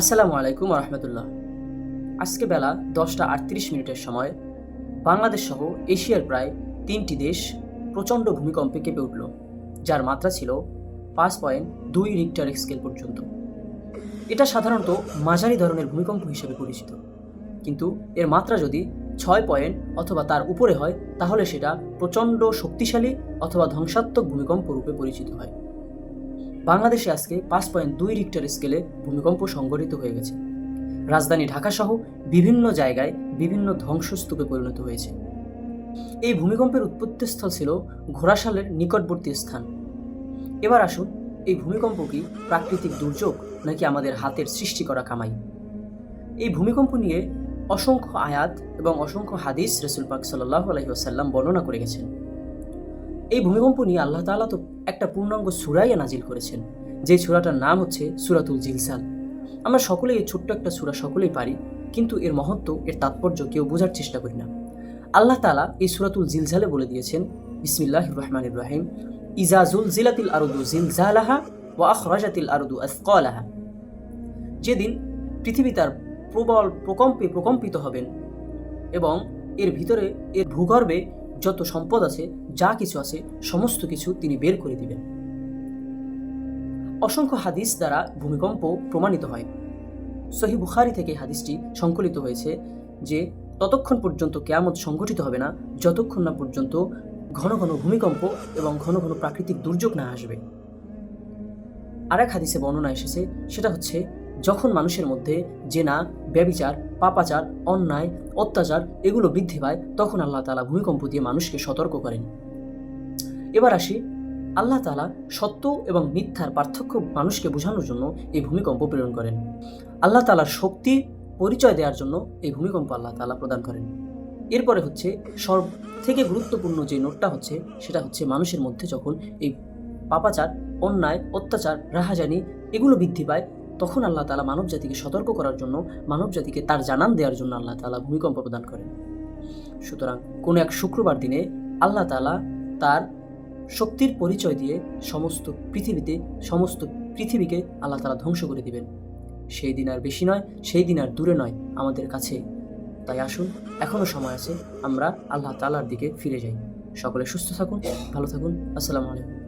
আসসালামু আলাইকুম রহমতুল্লাহ আজকে বেলা দশটা আটত্রিশ মিনিটের সময় বাংলাদেশ সহ এশিয়ার প্রায় তিনটি দেশ প্রচণ্ড ভূমিকম্পে কেঁপে উঠল, যার মাত্রা ছিল পাঁচ পয়েন্ট দুই রিক্টার স্কেল পর্যন্ত। এটা সাধারণত মাঝারি ধরনের ভূমিকম্প হিসেবে পরিচিত, কিন্তু এর মাত্রা যদি ছয় পয়েন্ট অথবা তার উপরে হয়, তাহলে সেটা প্রচণ্ড শক্তিশালী অথবা ধ্বংসাত্মক ভূমিকম্প রূপে পরিচিত হয়। বাংলাদেশে আজকে পাঁচ পয়েন্ট দুই রিক্টার স্কেলে ভূমিকম্প সংঘটিত হয়ে গেছে। রাজধানী ঢাকাসহ বিভিন্ন জায়গায় বিভিন্ন ধ্বংসস্তূপে পরিণত হয়েছে। এই ভূমিকম্পের উৎপত্তিস্থল ছিল ঘোড়াশালের নিকটবর্তী স্থান। এবার আসুন, এই ভূমিকম্প কি প্রাকৃতিক দুর্যোগ নাকি আমাদের হাতের সৃষ্টি করা কামাই? এই ভূমিকম্প নিয়ে অসংখ্য আয়াত এবং অসংখ্য হাদিস রসুল পাক সাল্লাহ আলহিহাসাল্লাম বর্ণনা করে গেছেন। এই ভূমিকম্প নিয়ে আল্লাহ তালা তো একটা পূর্ণাঙ্গ সুরাইয়া নাজিল করেছেন। যে সুরাটার নাম হচ্ছে সুরাতুল জিলসাল। আমরা সকলেই এই ছোট্ট একটা সুরা সকলেই পারি, কিন্তু এর মহত্ব, এর তাৎপর্য কেউ বোঝার চেষ্টা করি না। আল্লাহ তাআলা এই সুরাতুল জিলজালে বলে দিয়েছেন বিসমিল্লাহ রহমান ইব্রাহিম ইজাজুল জিলাতিল আরুদু জিলজালাহা ওয়া আখরাজাতিল আরুদু আসকালাহা। যেদিন পৃথিবী তার প্রবল প্রকম্পে প্রকম্পিত হবেন এবং এর ভিতরে এর ভূগর্ভে যত সম্পদ আছে, যা কিছু আছে, সমস্ত কিছু তিনি বের করে দিবেন। অসংখ্য হাদিস দ্বারা ভূমিকম্প প্রমাণিত হয়। সহি বুখারি থেকে হাদিসটি সংকলিত হয়েছে যে, ততক্ষণ পর্যন্ত কেয়ামত সংগঠিত হবে না, যতক্ষণ না পর্যন্ত ঘন ঘন ভূমিকম্প এবং ঘন ঘন প্রাকৃতিক দুর্যোগ না আসবে। আরেক হাদিসে বর্ণনা এসেছে, সেটা হচ্ছে যখন মানুষের মধ্যে জেনা ব্যবিচার পাপাচার, অন্যায়, অত্যাচার এগুলো বৃদ্ধি পায়, তখন আল্লাহ তালা ভূমিকম্প দিয়ে মানুষকে সতর্ক করেন। এবার আসি, আল্লাহ তালা সত্য এবং মিথ্যার পার্থক্য মানুষকে বোঝানোর জন্য এই ভূমিকম্প প্রেরণ করেন। আল্লাহ তালার শক্তি পরিচয় দেওয়ার জন্য এই ভূমিকম্প আল্লাহ তালা প্রদান করেন। এরপরে হচ্ছে সব থেকে গুরুত্বপূর্ণ যে নোটটা হচ্ছে, সেটা হচ্ছে মানুষের মধ্যে যখন এই পাপাচার, অন্যায়, অত্যাচার, রাহাজানি এগুলো বৃদ্ধি পায় তখন আল্লাহ তালা মানব জাতিকে সতর্ক করার জন্য, মানব জাতিকে তার জানান দেওয়ার জন্য আল্লাহ তালা ভূমিকম্প প্রদান করেন। সুতরাং কোনো এক শুক্রবার দিনে আল্লাহ তালা তার শক্তির পরিচয় দিয়ে সমস্ত পৃথিবীতে, সমস্ত পৃথিবীকে আল্লাহ তালা ধ্বংস করে দিবেন। সেই দিন আর বেশি নয়, সেই দিন আর দূরে নয় আমাদের কাছে। তাই আসুন এখনও সময় আছে, আমরা আল্লাহ তালার দিকে ফিরে যাই। সকলে সুস্থ থাকুন, ভালো থাকুন। আসসালামু আলাইকুম।